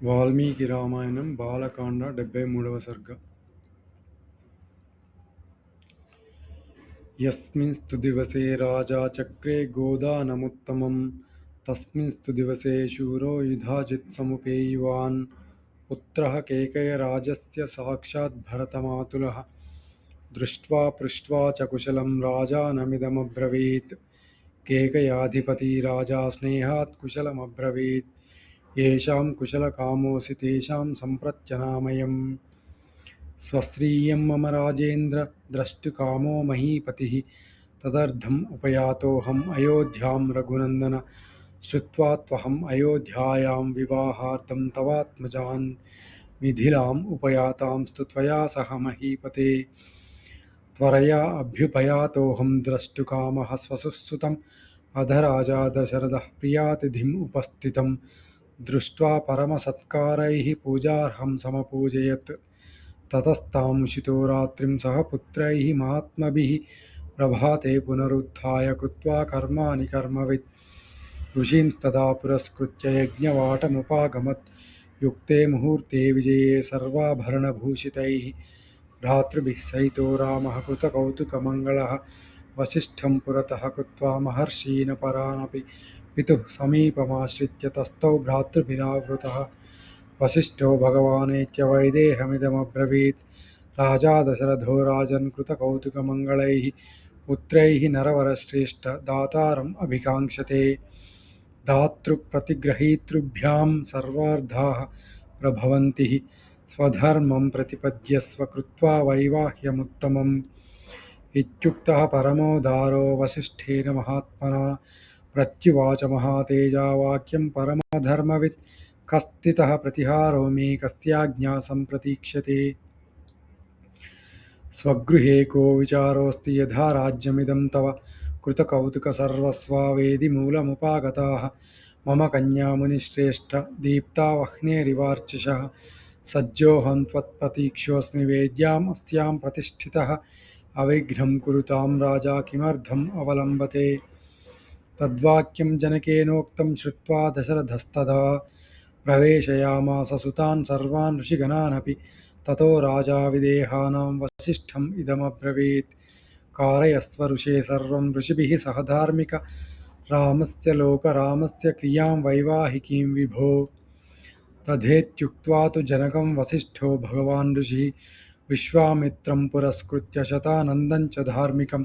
వాల్మీకి రామాయణం బాలకాండ డెబ్బై మూడవ సర్గ యస్మిన్స్తు దివసే రాజా చక్రే గోదానముత్తమం తస్మిన్స్తు దివసే శూరో యుధాజిత్ సముపేయువాన్ పుత్ర కేకయరాజస్య సాక్షాత్ భరతమాతుల దృష్ట్వా పృష్ట్వా చ కుశలం రాజానమిదమబ్రవీత్ కేకయాధిపతి రాజా స్నేహాత్ కుశలమబ్రవీత్ येषां कुशलकामोऽसि तेषां सम्प्रत्यनामयम् स्वस्त्रीयं मम राजेन्द्र द्रष्टुकामो महीपतिः। तदर्थम् उपयातोऽहम् अयोध्यां रघुनन्दन। श्रुत्वा त्वहम् अयोध्यायां विवाहार्थं तवात्मजान्। मिथिलाम् उपयातांस्तु त्वया सह महीपते। त्वरया अभ्युपयातोऽहं द्रष्टुकामः स्वसुसुतम् अधराजा दशरथः प्रियातिथिम् उपस्थितं दृष्ट्वा परमसत्कारैः पूजार्हं समपूजयत्। ततस्तामुषितो रात्रिं सह पुत्रैः महात्मभिः प्रभाते पुनरुत्थाय कृत्वा कर्माणि कर्मवित्। ऋषींस्तदा पुरस्कृत्य यज्ञवाटमुपागमत्। युक्ते मुहूर्ते विजये सर्वाभरणभूषितैः। भ्रातृभिः सहितो रामः कृतकौतुकमङ्गलः। वसिष्ठं पुरतः कृत्वा महर्षीनपरानपि पितुः समीपमाश्रित्य तस्थौ भ्रातृभिरावृतः। वसिष्ठो भगवानेत्य वैदेहमिदमब्रवीत्। राजा दशरथो राजन् कृतकौतुकमङ्गलैः, पुत्रैः नरवरश्रेष्ठ दातारम् अभिकाङ्क्षते। दातृप्रतिग्रहीतृभ्यां सर्वार्धाः प्रभवन्तिः। स्वधर्मं प्रतिपद्यस्व कृत्वा वैवाह्यमुत्तमम्। इत्युक्तः परमोदारो वसिष्ठेन महात्मना प्रत्युवाच महातेजा वाक्यं परमधर्मवित् कस्तितः प्रतिहारो मे कस्याज्ञा सम्प्रतीक्ष्यते स्वगृहे को विचारोऽस्ति यथा राज्यमिदं तव कृतकौतुकसर्वस्वावेदिमूलमुपागताः। मम कन्या मुनिश्रेष्ठ दीप्ता वह्नेरिवार्चिषः सज्जोऽहं त्वत्प्रतीक्षोऽस्मि वेद्याम् अस्यां प्रतिष्ठितः। अविघ्नं कुरुतां राजा किमर्थम् अवलम्बते? तद्वाक्यं जनकेनोक्तं श्रुत्वा दशरथस्तदा प्रवेशयामास सुतान् सर्वान् ऋषिगणानपि ततो राजा विदेहानां वसिष्ठम् इदमब्रवीत्। कारयस्व ऋषे सर्वं ऋषिभिः सह धार्मिक रामस्य लोकरामस्य क्रियाँ वैवाहिकीं विभो। तथेत्युक्त्वा तु जनकं वसिष्ठो भगवान् ऋषिः विश्वामित्रं पुरस्कृत्य शतानन्दं च धार्मिकं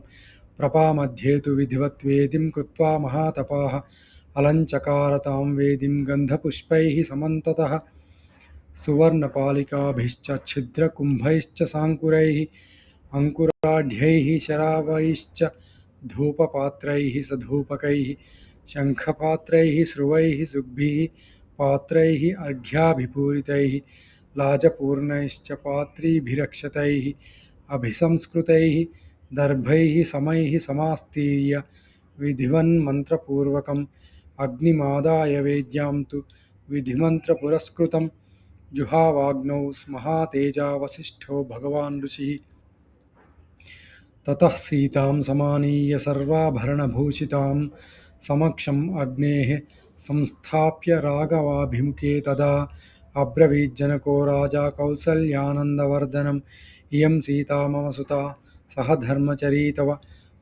प्रपामध्ये तु विधिवत् वेदिं कृत्वा महातपाः अलञ्चकारतां वेदिं गन्धपुष्पैः समन्ततः सुवर्णपालिकाभिश्च छिद्रकुम्भैश्च साङ्कुरैः अङ्कुराढ्यैः शरावैश्च धूपपात्रैः सधूपकैः शङ्खपात्रैः स्रुवैः सुग्भिः पात्रैः अर्घ्याभिपूरितैः लाजपूर्णैश्च पात्रीभिरक्षतैः, अभिसंस्कृतैः, दर्भैः, समैः समास्तीर्य, विधिवन्मन्त्रपूर्वकम्, अग्निमादाय वेद्यां तु विधिमन्त्रपुरस्कृतं जुहावाग्नौ स्महातेजा वसिष्ठो भगवान् ऋषिः। ततः सीतां समानीय सर्वाभरणभूषितां, समक्षम् अग्नेः संस्थाप्य राघवाभिमुखे तदा अब्रवीज्जनको राजा कौसल्यानन्दवर्धनम् इयं सीता मम सुता। सह धर्मचरी तव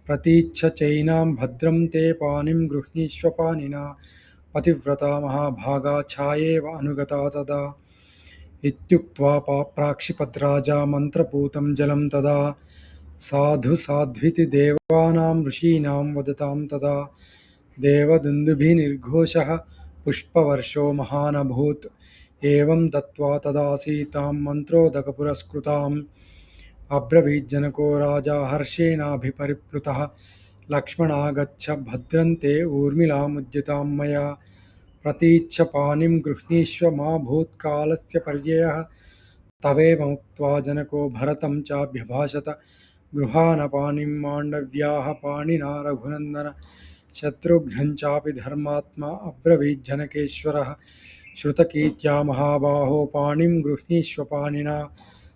प्रतीच्छ चैनां भद्रं ते पाणिं गृह्णीष्व पतिव्रता महाभागा छायेव अनुगता तदा इत्युक्त्वा पाप्राक्षिपद्राजा मन्त्रपूतं जलं तदा। साधु साध्विति देवानां ऋषीणां वदतां तदा। देवदुन्दुभिनिर्घोषः पुष्पवर्षो महानभूत्। एवं दत्त्वा तदा सीतां मन्त्रोदकपुरस्कृताम् अब्रवीज्जनको राजा हर्षेणाभिपरिप्लुतः। लक्ष्मणागच्छ भद्रन्ते ऊर्मिलामुद्यतां मया प्रतीच्छ पाणिं गृह्णीष्व मा भूत्कालस्य पर्ययः। तवेवमुक्त्वा जनको भरतं चाभ्यभाषत गृहानपाणिं माण्डव्याः पाणिना रघुनन्दन शत्रुघ्नं चापि धर्मात्मा अब्रवीज्जनकेश्वरः। श्रुतकीर्त्या महाबाहो पाणिं गृह्णीष्व पाणिना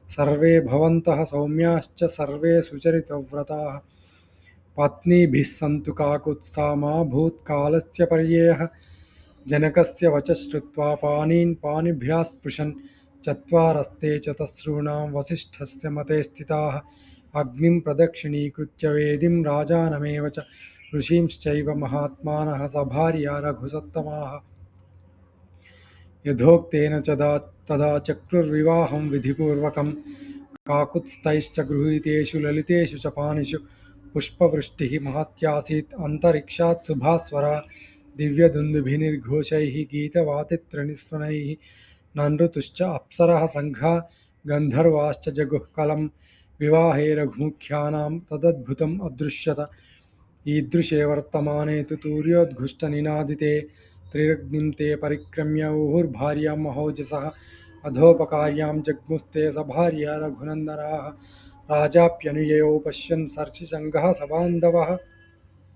सर्वे भवन्तः सौम्याश्च सर्वे सुचरितव्रताः। पत्नीभिः सन्तु काकुत्स्था मा भूत्कालस्य पर्ययः जनकस्य वच श्रुत्वा पाणीन् पाणिभ्यास्पृशन्। चत्वारस्ते च वसिष्ठस्य मते स्थिताः। अग्निं प्रदक्षिणीकृत्य वेदिं राजानमेव च। ऋषींश्चैव महात्मानः सभार्या रघुसत्तमाः। यथोक्तेन च तदा चक्रुर्विवाहं विधिपूर्वकं काकुत्स्थैश्च गृहीतेषु ललितेषु च पाणिषु पुष्पवृष्टिः महत्यासीत् अन्तरिक्षात् शुभास्वरा दिव्यदुन्दुभिनिर्घोषैः गीतवातित्रनिस्वनैः ननृतुश्च अप्सरः सङ्घा गन्धर्वाश्च जगुः कलं विवाहे रघुमुख्यानां तदद्भुतम् अदृश्यत ईदृशे वर्तमाने तु तूर्योद्घुष्टनिनादिते त्रिरग्निं ते परिक्रम्य ऊहुर्भार्यां महोजसः अधोपकार्यां जग्मुस्ते सभार्या रघुनन्दनाः राजाप्यनुयो पश्यन् सर्षिसङ्गः सबान्धवः।